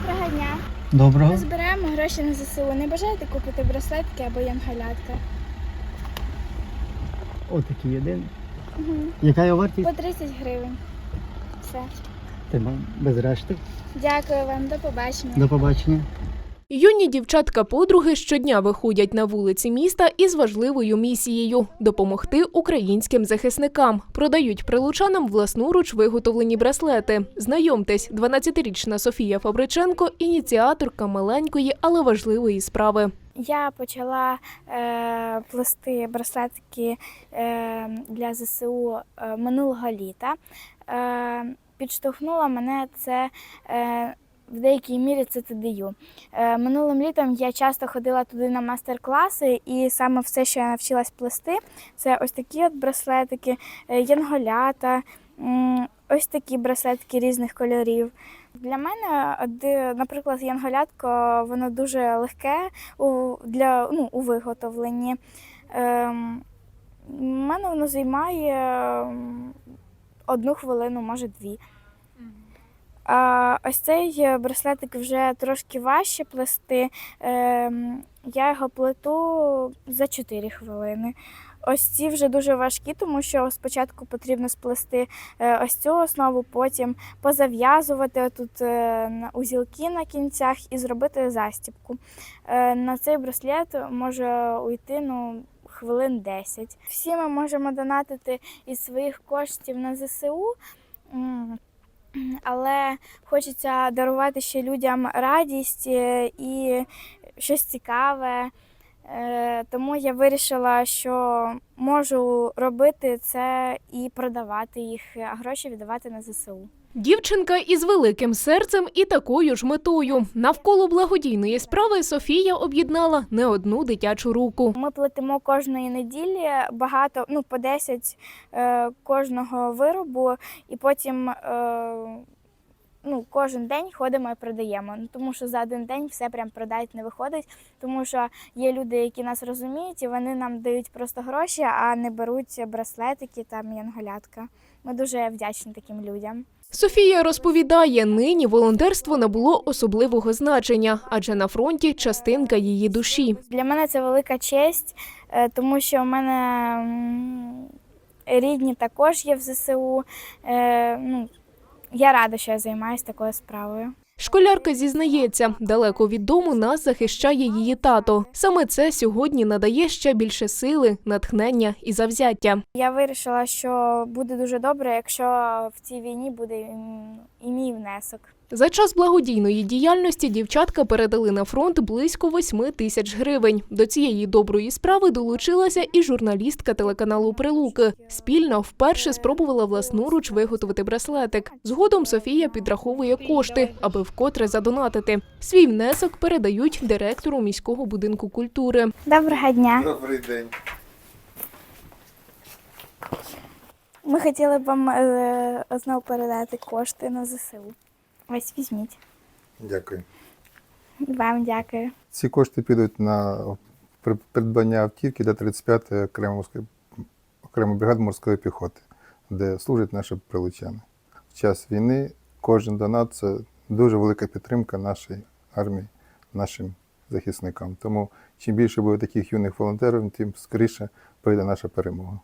Доброго дня. Доброго. Ми збираємо гроші на ЗСУ. Не бажаєте купити браслетки або янголятка? Отакий один. Угу. Яка його вартість? По 30 гривень. Все. Тима, без решти. Дякую вам, до побачення. До побачення. Юні дівчатка-подруги щодня виходять на вулиці міста із важливою місією допомогти українським захисникам. Продають прилучанам власноруч виготовлені браслети. Знайомтесь, 12-річна Софія Фабриченко ініціаторка маленької, але важливої справи. Я почала е, плести браслетки е, для ЗСУ е, минулого літа. Е, підштовхнула мене це. Е, в деякій мірі це ТДЮ. Е, минулим літом я часто ходила туди на майстер-класи, і саме все, що я навчилась плести, це ось такі от браслетики, е, янголята, ось такі браслетики різних кольорів. Для мене, наприклад, янголятко, воно дуже легке для, ну, у виготовленні. Ем, у мене воно займає ем, одну хвилину, може дві. А ось цей е, браслетик вже трошки важче плести. Ем, я його плету за 4 хвилини. Ось ці вже дуже важкі, тому що спочатку потрібно сплести е, ось цю основу, потім позав'язувати тут узілки на кінцях і зробити застібку. Е, На цей браслет може уйти ну, хвилин 10. Всі ми можемо донатити із своїх коштів на ЗСУ. Але хочеться дарувати ще людям радість е, і щось цікаве. Е, Тому я вирішила, що можу робити це і продавати їх, а гроші віддавати на ЗСУ. Дівчинка із великим серцем і такою ж метою. Навколо благодійної справи Софія об'єднала не одну дитячу руку. Ми платимо кожної неділі багато, ну по 10 е, кожного виробу, і потім е, ну, кожен день ходимо і продаємо. Ну, тому що за один день все прям продати не виходить, тому що є люди, які нас розуміють, і вони нам дають просто гроші, а не беруть браслетики там янголятка. Ми дуже вдячні таким людям. Софія розповідає, нині волонтерство набуло особливого значення, адже на фронті частинка її душі. Для мене це велика честь, е, тому що в мене рідні також є в ЗСУ. Е, Ну, я рада, що я займаюся такою справою. Школярка зізнається, далеко від дому нас захищає її тато. Саме це сьогодні надає ще більше сили, натхнення і завзяття. Я вирішила, що буде дуже добре, якщо в цій війні буде і мій внесок. За час благодійної діяльності дівчатка передали на фронт близько 8 тисяч гривень. До цієї доброї справи долучилася і журналістка телеканалу Прилуки. Спільно вперше спробувала власноруч виготовити браслетик. Згодом Софія підраховує кошти, аби вкотре задонатити. Свій внесок передають директору міського будинку культури. Доброго дня. Добрий день. Ми хотіли б вам е, знову передати кошти на ЗСУ. Ось візьміть. Дякую. І Вам дякую. Ці кошти підуть на придбання автівки для 35-ї окремої окремої бригади морської піхоти, де служать наші прилучани. В час війни кожен донат це дуже велика підтримка нашої армії, нашим захисникам. Тому чим більше буде таких юних волонтерів, тим скоріше прийде наша перемога.